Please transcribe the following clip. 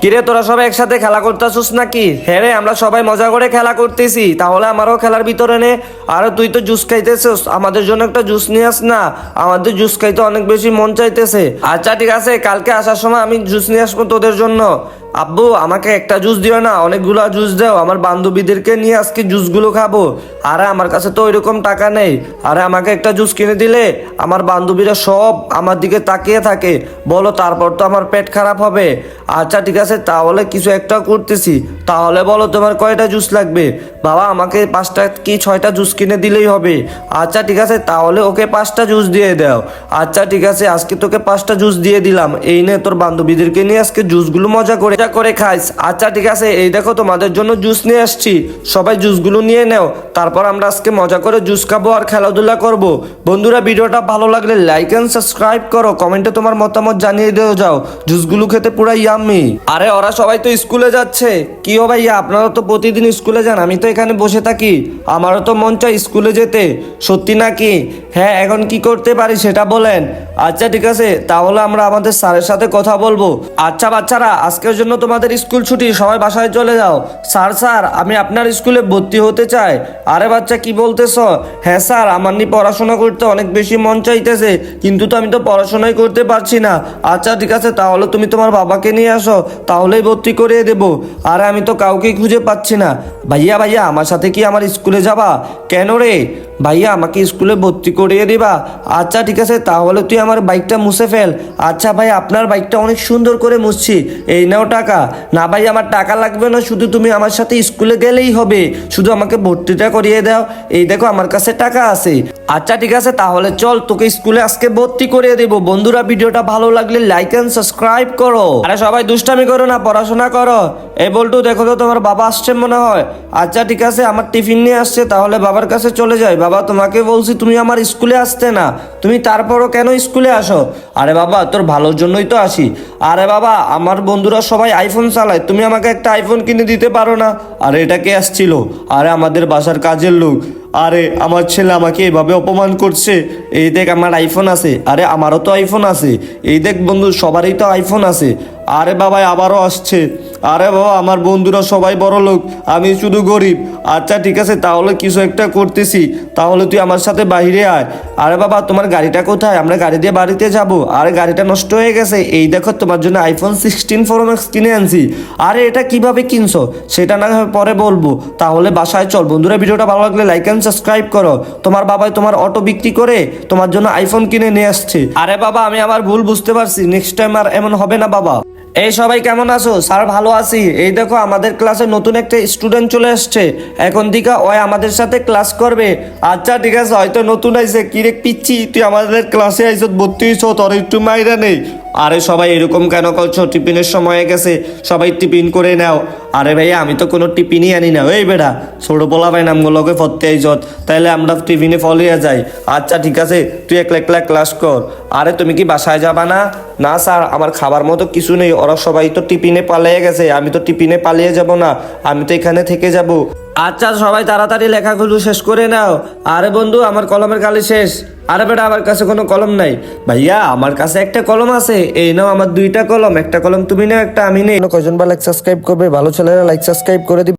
কিরে, তোরা সবাই একসাথে খেলা করতেছিস নাকি? হ্যাঁ রে, আমরা সবাই মজা করে খেলা করতেছি। তাহলে আমারও খেলার ভিতরে নে। আর, তুই তো জুস খাইতেছিস। আমাদের জন্য একটা জুস নিয়ে আস না। আমাদের জুস খাইতে অনেক বেশি মন চাইতেছে। আচ্ছা ঠিক আছে, কালকে আসার সময় আমি জুস নিয়ে আসব তোদের জন্য। আব্বু, আমাকে একটা জুস দিও না, অনেকগুলো জুস দাও, আমার বান্ধবীদেরকে নিয়ে আজকে জুসগুলো খাব। আরে, আমার কাছে তো ওইরকম টাকা নেই। আরে, আমাকে একটা জুস কিনে দিলে, আমার বান্ধবীরা সব আমার দিকে তাকিয়ে থাকে। বলো, তারপর তো আমার পেট খারাপ হবে। আচ্ছা ঠিক আছে, তাহলে কিছু একটা করতেছি। তাহলে বলো, তোমার কয়টা জুস লাগবে? বাবা, আমাকে পাঁচটা কি ছয়টা জুস কিনে দিলেই হবে? আচ্ছা ঠিক আছে, তাহলে ওকে পাঁচটা জুস দিয়ে দাও। আচ্ছা ঠিক আছে, আজকে তোকে পাঁচটা জুস দিয়ে দিলাম। এই নে, তোর বান্ধবীদেরকে নিয়ে আজকে জুসগুলো মজা করে মজা করে খাইস। আচ্ছা ঠিক আছে, এই দেখো তোমাদের জন্য জুস নিয়ে আসছি। সবাই জুসগুলো নিয়ে নাও। তারপর আমরা আজকে মজা করে জুস খাব আর খেলাধুলা করব। বন্ধুরা, ভিডিওটা ভালো লাগলে লাইক এন্ড সাবস্ক্রাইব করো। কমেন্টে তোমার মতামত জানিয়ে দিও যাও। জুসগুলো খেতে পুরো ইয়াম্মি আরে, ওরা সবাই তো স্কুলে যাচ্ছে। কি ও ভাইয়া, আপনারা তো প্রতিদিন স্কুলে যান, আমি তো এখানে বসে থাকি। আমারও তো মন চাই স্কুলে যেতে। সত্যি নাকি? হ্যাঁ এখন কি করতে পারি সেটা বলেন। আচ্ছা ঠিক আছে, তাহলে আমরা আমাদের স্যারের সাথে কথা বলব। আচ্ছা বাচ্চারা, আজকের জন্য তোমাদের স্কুল ছুটি, সবাই বাসায় চলে যাও। স্যার স্যার, আমি আপনার স্কুলে ভর্তি হতে চাই। আরে বাচ্চা, কি বলতেছ? হ্যাঁ স্যার, আমার নিয়ে পড়াশোনা করতে অনেক বেশি মন চাইতেছে, কিন্তু তো আমি তো পড়াশোনাই করতে পারছি না। আচ্ছা ঠিক আছে, তাহলে তুমি তোমার বাবাকে নিয়ে আসো, তাহলেই ভর্তি করিয়ে দেবো। আরে, আমি তো কাউকেই খুঁজে পাচ্ছি না। ভাইয়া ভাইয়া, আমার সাথে কি আমার স্কুলে যাবা? কেন রে? ভাইয়া, আমাকে স্কুলে ভর্তি করিয়ে দিবা। আচ্ছা ঠিক আছে, তাহলে তুই আমার বাইকটা মুছে ফেল। আচ্ছা ভাই, আপনার বাইকটা অনেক সুন্দর করে মুছছি। এই নাও টাকা। না, ভাই, আমার টাকা লাগবে না, শুধু তুমি আমার সাথে স্কুলে গেলেই হবে। শুধু আমাকে ভর্তিটা করিয়ে দাও। এই দেখো, আমার কাছে টাকা আছে। আচ্ছা ঠিক আছে, তাহলে চল তোকে স্কুলে আজকে ভর্তি করিয়ে দেবো। বন্ধুরা, ভিডিওটা ভালো লাগলে লাইক এন্ড সাবস্ক্রাইব করো। আরে সবাই দুষ্টামি করো না, পড়াশোনা করো। এই বল্টু, দেখো তো তোমার বাবা আসছে মনে হয়। আচ্ছা ঠিক আছে, আমার টিফিন নিয়ে আসছে, তাহলে বাবার কাছে চলে যাই। বাবা, তোমাকে বলছি, তুমি আমার স্কুলে আসতে না। তুমি তারপরও কেন স্কুলে আসো? আরে বাবা, তোর ভালোর জন্যই তো আসি। আরে বাবা, আমার বন্ধুরা সবাই আইফোন চালায়। তুমি আমাকে একটা আইফোন কিনে দিতে পারো না? আরে, এটা কে আসছিল? আরে, আমাদের বাসার কাজের লোক। আরে, আমার ছেলে আমাকে এভাবে অপমান করছে। এই দেখ, আমার আইফোন আছে। আরে, আমারও তো আইফোন আছে। এই দেখ বন্ধু, সবারই তো আইফোন আছে। আরে বাবা আবারও আসছে। আরে বাবা, আমার বন্ধুরা সবাই বড় লোক, আমি শুধু গরিব। আচ্ছা ঠিক আছে, তাহলে কিছু একটা করতেছি। তাহলে তুই আমার সাথে বাইরে আয়। আরে বাবা, তোমার গাড়িটা কোথায়? আমরা গাড়ি দিয়ে বাড়িতে যাব। আরে, গাড়িটা নষ্ট হয়ে গেছে। এই দেখো, তোমার জন্য আইফোন সিক্সটিন প্রো ম্যাক্স কিনে আনছি। আরে, এটা কীভাবে কিনছো? সেটা না পরে বলব। তাহলে বাসায় চল। বন্ধুরা, ভিডিওটা ভালো লাগলে লাইক অ্যান্ড সাবস্ক্রাইব করো। তোমার বাবাই তোমার অটো বিক্রি করে তোমার জন্য আইফোন কিনে নিয়ে আসছে। আরে বাবা, আমি আমার ভুল বুঝতে পারছি। নেক্সট টাইম আর এমন হবে না, বাবা। এই সবাই কেমন আছো? স্যার ভালো আছি। এই দেখো, আমাদের ক্লাসে নতুন একটা স্টুডেন্ট চলে আসছে। এখন দিকা ওই আমাদের সাথে ক্লাস করবে। আচ্ছা ঠিক আছে, হয়তো নতুন আইছে। কিরে, পিচ্ছি, তুই আমাদের ক্লাসে আইসত ভর্তি হইছ তোর একটু মাইরা নেই। আরে সবাই এরকম কেন করছ? টিফিনের সময় গেছে, সবাই টিফিন করে নাও। আরে ভাইয়া, আমি তো কোনো টিফিনই আনি না ওই বেড়া। ছোট বলা ভাই নামগুলোকে ফতে আইজত তাইলে আমরা টিফিনে ফলিয়ে যাই। আচ্ছা ঠিক আছে, তুই একলা একলা ক্লাস কর। আরে তুমি কি বাসায় যাবা না? না, স্যার, আমার খাবার মতো কিছু নেই, ওরা সবাই তো টিফিনে পালিয়ে গেছে, আমি তো টিফিনে পালিয়ে যাব না, আমি তো এখানে থেকে যাব। আচ্ছা সবাই তাড়াতাড়ি লেখাগুলো শেষ করে নাও। আরে বন্ধু, আমার কলমের কালি শেষ। আরে বেটা, আমার কাছে কোনো কলম নাই। ভাইয়া, আমার কাছে একটা কলম আছে। এই নাও আমার দুইটা কলম। একটা কলম তুমি নাও, একটা আমি নেই। কয়জন বা লাইক সাবস্ক্রাইব করবে? ভালো ছেলেরা লাইক সাবস্ক্রাইব করে দিবে।